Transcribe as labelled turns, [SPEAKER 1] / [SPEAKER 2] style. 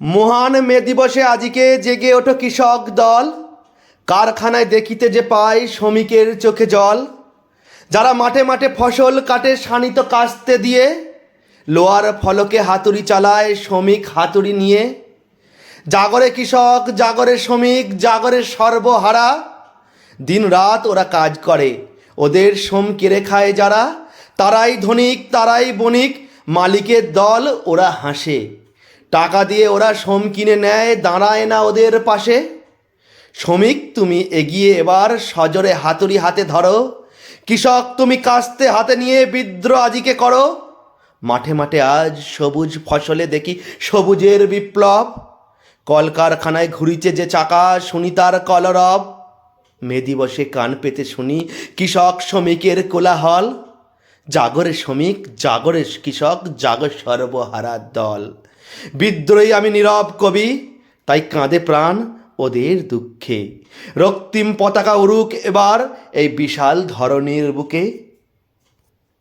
[SPEAKER 1] মহান মে দিবসে আজকে জেগে ওঠো কৃষক দল। কারখানায় দেখিতে যে পায় শ্রমিকের চোখে জল। যারা মাঠে মাঠে ফসল কাটে শানিত কাস্তে দিয়ে লোয়ার ফলকে হাতুড়ি চালায় শ্রমিক হাতুড়ি নিয়ে। জাগরে কৃষক, জাগরে শ্রমিক, জাগরে সর্বহারা। দিন রাত ওরা কাজ করে, ওদের শ্রম কেড়ে খায় যারা। তারাই ধনিক, তারাই বণিক, মালিকের দল ওরা হাসে। টাকা দিয়ে ওরা শ্রম কিনে নেয়, দাঁড়ায় না ওদের পাশে। শ্রমিক, তুমি এগিয়ে এবার সজরে হাতুড়ি হাতে ধরো। কৃষক, তুমি কাস্তে হাতে নিয়ে বিদ্রোহ আজিকে করো। মাঠে মাঠে আজ সবুজ ফসলে দেখি সবুজের বিপ্লব। কলকারখানায় ঘুরিছে যে চাকা, শুনি তার কলরব। মে দিবসে কান পেতে শুনি কৃষক, শ্রমিকের কোলাহল। জাগরে শ্রমিক, জাগরে কৃষক, জাগর সর্বহারা দল। বিদ্রোহী আমি নীরব কবি, তাই কাঁদে প্রাণ ওদের দুঃখে। রক্তিম পতাকা উড়ুক এবার এই বিশাল ধরনের বুকে।